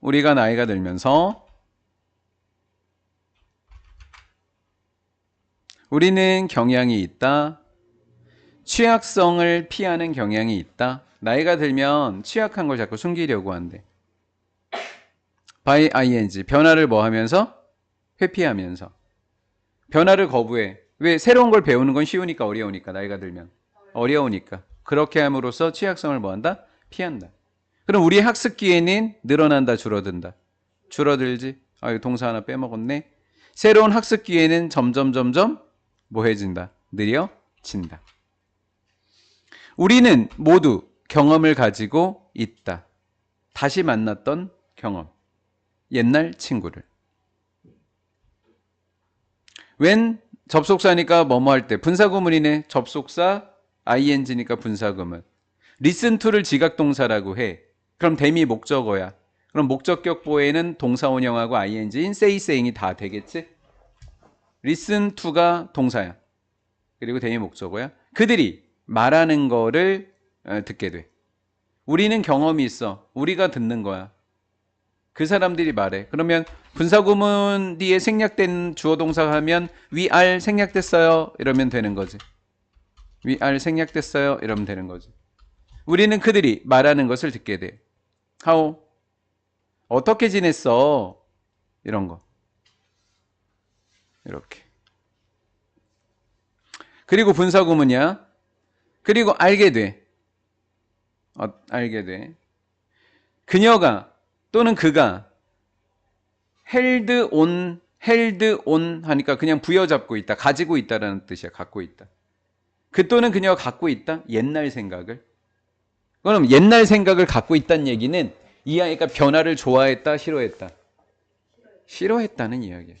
우리가 나이가 들면서 우리는 경향이 있다. 취약성을 피하는 경향이 있다. 나이가 들면 취약한 걸 자꾸 숨기려고 한대. by ing 변화를 뭐 하면서 회피하면서 변화를 거부해. 왜 새로운 걸 배우는 건 쉬우니까 어려우니까 나이가 들면 어려우니까 그렇게 함으로써 취약성을 뭐 한다? 피한다. 그럼 우리의 학습 기회는 늘어난다, 줄어든다. 줄어들지. 아, 이거 동사 하나 빼먹었네. 새로운 학습 기회는 점점 점점 뭐해진다. 느려진다. 우리는 모두 경험을 가지고 있다. 다시 만났던 경험. 옛날 친구를. 웬 접속사니까 뭐뭐 할 때 분사구문이네. 접속사 ing니까 분사구문. listen to를 지각동사라고 해. 그럼 대미 목적어야. 그럼 목적격 보에는 동사 원형하고 ing인 say saying이 다 되겠지? listen to가 동사야. 그리고 대미 목적어야. 그들이 말하는 거를 어, 듣게 돼. 우리는 경험이 있어. 우리가 듣는 거야. 그 사람들이 말해. 그러면 분사구문 뒤에 생략된 주어 동사가 하면 we are 생략됐어요. 이러면 되는 거지. we are 생략됐어요. 이러면 되는 거지. 우리는 그들이 말하는 것을 듣게 돼. How 어떻게 지냈어? 이런 거. 이렇게. 그리고 분사구문이야. 그리고 알게 돼. 어, 알게 돼. 그녀가 또는 그가 held on, held on 하니까 그냥 부여잡고 있다, 가지고 있다라는 뜻이야. 갖고 있다. 그 또는 그녀가 갖고 있다? 옛날 생각을. 그럼 옛날 생각을 갖고 있다는 얘기는 이 아이가 변화를 좋아했다, 싫어했다? 싫어했다는 이야기야.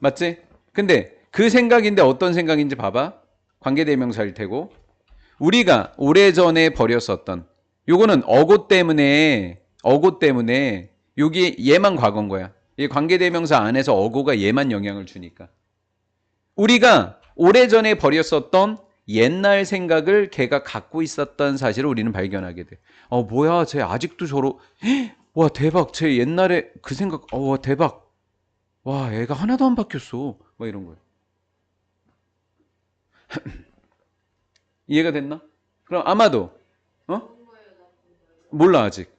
맞지? 근데 그 생각인데 어떤 생각인지 봐봐. 관계대명사일 테고. 우리가 오래전에 버렸었던 요거는 어고 때문에 어고 때문에 여기 얘만 과거인 거야. 이 관계대명사 안에서 어고가 얘만 영향을 주니까. 우리가 오래전에 버렸었던 옛날 생각을 걔가 갖고 있었던 사실을 우리는 발견하게 돼. 어, 뭐야, 쟤 아직도 저러, 헉, 와, 대박, 쟤 옛날에 그 생각, 어, 와, 대박. 와, 애가 하나도 안 바뀌었어. 뭐 이런 거야. 이해가 됐나? 그럼 아마도, 어? 몰라, 아직.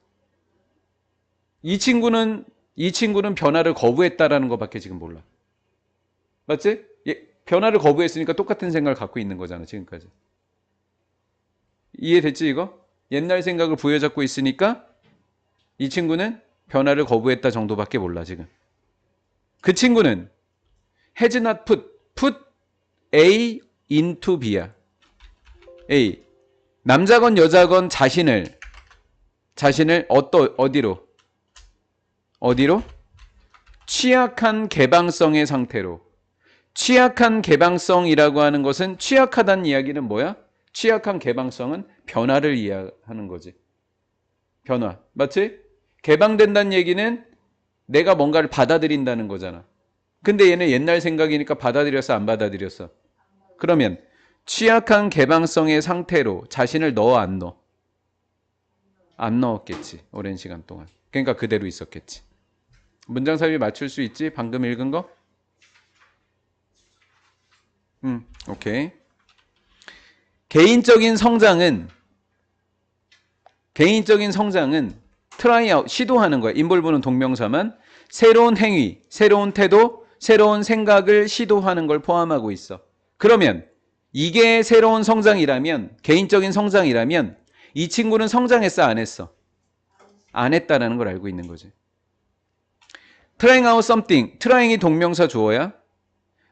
이 친구는, 이 친구는 변화를 거부했다라는 것밖에 지금 몰라. 맞지? 예, 변화를 거부했으니까 똑같은 생각을 갖고 있는 거잖아, 지금까지. 이해됐지, 이거? 옛날 생각을 부여잡고 있으니까 이 친구는 변화를 거부했다 정도밖에 몰라, 지금. 그 친구는 has not put, put A into B야. A. 남자건 여자건 자신을, 자신을 어떠, 어디로? 어디로? 취약한 개방성의 상태로. 취약한 개방성이라고 하는 것은 취약하다는 이야기는 뭐야? 취약한 개방성은 변화를 이해하는 거지. 변화. 맞지? 개방된다는 얘기는 내가 뭔가를 받아들인다는 거잖아. 근데 얘는 옛날 생각이니까 받아들였어, 안 받아들였어? 그러면 취약한 개방성의 상태로 자신을 넣어, 안 넣어? 안 넣었겠지. 오랜 시간 동안. 그러니까 그대로 있었겠지. 문장 삽입 맞출 수 있지? 방금 읽은 거? 음, 오케이. 개인적인 성장은 개인적인 성장은 트라이아웃 시도하는 거야. 인볼브는 동명사만 새로운 행위, 새로운 태도, 새로운 생각을 시도하는 걸 포함하고 있어. 그러면 이게 새로운 성장이라면 개인적인 성장이라면 이 친구는 성장했어 안 했어? 안 했다라는 걸 알고 있는 거지. trying out something. trying이 동명사 주어야.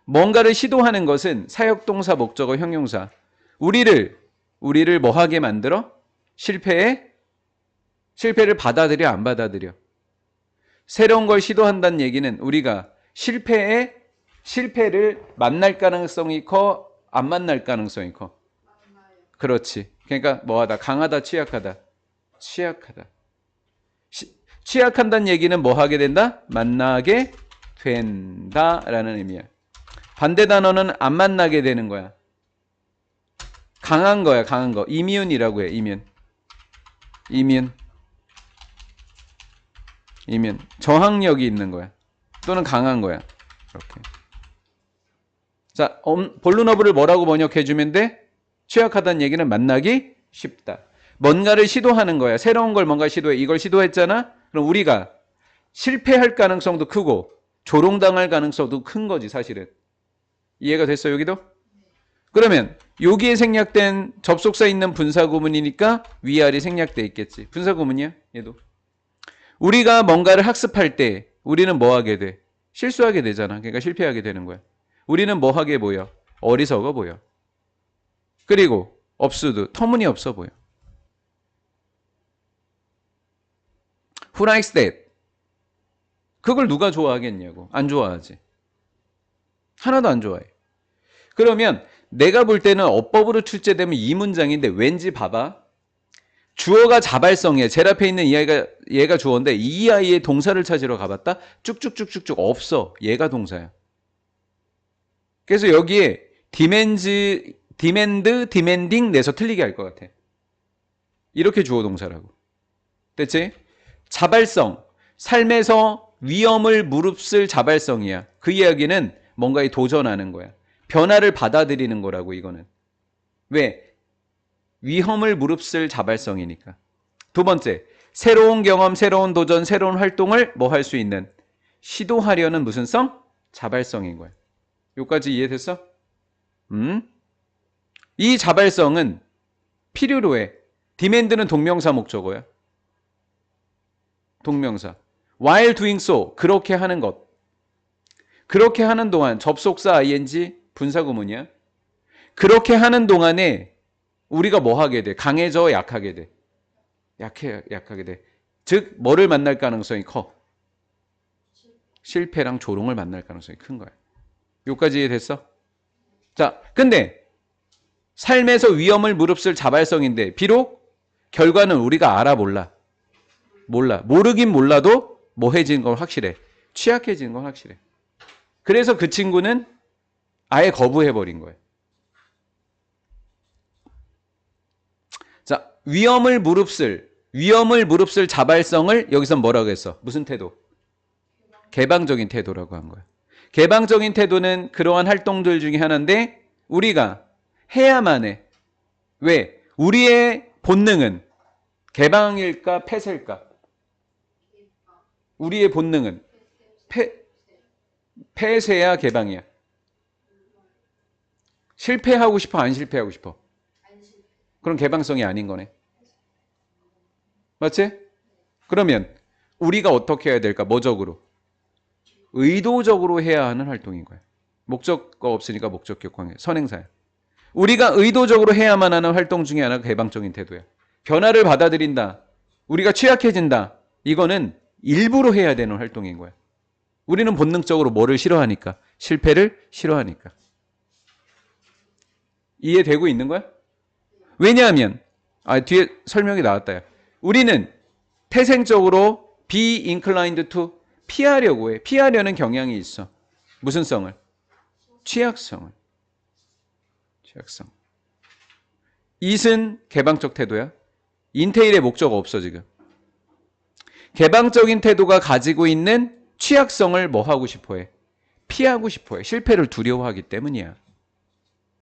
뭔가를 시도하는 것은 사역동사, 목적어, 형용사. 우리를 우리를 뭐하게 만들어? 실패에 실패를 받아들여 안 받아들여. 새로운 걸 시도한다는 얘기는 우리가 실패에 실패를 만날 가능성이 커, 안 만날 가능성이 커. 그렇지. 그러니까 뭐하다, 강하다, 취약하다, 취약하다. 시, 취약한다는 얘기는 뭐 하게 된다? 만나게 된다라는 의미야. 반대 단어는 안 만나게 되는 거야. 강한 거야, 강한 거. 이미윤이라고 해, 이면. 이면. 이면 저항력이 있는 거야. 또는 강한 거야. 이렇게. 자, 엄- 본론어브를 뭐라고 번역해 주면 돼? 취약하다는 얘기는 만나기 쉽다. 뭔가를 시도하는 거야. 새로운 걸 뭔가 시도해. 이걸 시도했잖아? 그럼 우리가 실패할 가능성도 크고 조롱당할 가능성도 큰 거지, 사실은. 이해가 됐어, 여기도? 그러면 여기에 생략된 접속사 있는 분사 구문이니까 위아래 생략돼 있겠지. 분사 구문이야, 얘도. 우리가 뭔가를 학습할 때 우리는 뭐 하게 돼? 실수하게 되잖아. 그러니까 실패하게 되는 거야. 우리는 뭐 하게 보여? 어리석어 보여. 그리고 업수도 터무니없어 보여. Who likes that? 그걸 누가 좋아하겠냐고. 안 좋아하지. 하나도 안 좋아해. 그러면 내가 볼 때는 어법으로 출제되면 이 문장인데 왠지 봐봐. 주어가 자발성이야. 제일 앞에 있는 이 아이가 얘가 주어인데 이 아이의 동사를 찾으러 가봤다. 쭉쭉쭉쭉쭉 없어. 얘가 동사야. 그래서 여기에 디멘즈 디멘드 디멘딩 내서 틀리게 할 것 같아. 이렇게 주어 동사라고. 됐지? 자발성. 삶에서 위험을 무릅쓸 자발성이야. 그 이야기는 뭔가에 도전하는 거야. 변화를 받아들이는 거라고 이거는. 왜? 위험을 무릅쓸 자발성이니까. 두 번째, 새로운 경험, 새로운 도전, 새로운 활동을 뭐 할 수 있는 시도하려는 무슨 성? 자발성인 거야. 여기까지 이해됐어? 음? 이 자발성은 필요로 해. 디맨드는 동명사 목적어야. 동명사. while doing so 그렇게 하는 것. 그렇게 하는 동안 접속사 ing 분사 구문이야. 그렇게 하는 동안에 우리가 뭐 하게 돼? 강해져, 약하게 돼. 약해, 약하게 돼. 즉, 뭐를 만날 가능성이 커? 실패랑 조롱을 만날 가능성이 큰 거야. 여기까지 이해됐어? 자, 근데 삶에서 위험을 무릅쓸 자발성인데 비록 결과는 우리가 알아 몰라. 몰라. 모르긴 몰라도 뭐해지는 건 확실해. 취약해지는 건 확실해. 그래서 그 친구는 아예 거부해버린 거예요. 자, 위험을 무릅쓸, 위험을 무릅쓸 자발성을 여기서 뭐라고 했어? 무슨 태도? 개방적인 태도라고 한 거야. 개방적인 태도는 그러한 활동들 중에 하나인데 우리가 해야만 해. 왜? 우리의 본능은 개방일까 폐쇄일까? 우리의 본능은 폐, 폐쇄야 개방이야. 실패하고 싶어 안 실패하고 싶어? 그럼 개방성이 아닌 거네. 맞지? 그러면 우리가 어떻게 해야 될까? 뭐적으로? 의도적으로 해야 하는 활동인 거야. 목적가 없으니까 목적격 관계. 선행사야. 우리가 의도적으로 해야만 하는 활동 중에 하나가 개방적인 태도야. 변화를 받아들인다. 우리가 취약해진다. 이거는 일부러 해야 되는 활동인 거야. 우리는 본능적으로 뭐를 싫어하니까? 실패를 싫어하니까. 이해되고 있는 거야? 왜냐하면 아 뒤에 설명이 나왔다요. 우리는 태생적으로 be inclined to 피하려고 해. 피하려는 경향이 있어. 무슨 성을? 취약성을. 취약성. it은 개방적 태도야. 인테일의 목적 없어 지금. 개방적인 태도가 가지고 있는 취약성을 뭐 하고 싶어 해? 피하고 싶어 해. 실패를 두려워하기 때문이야.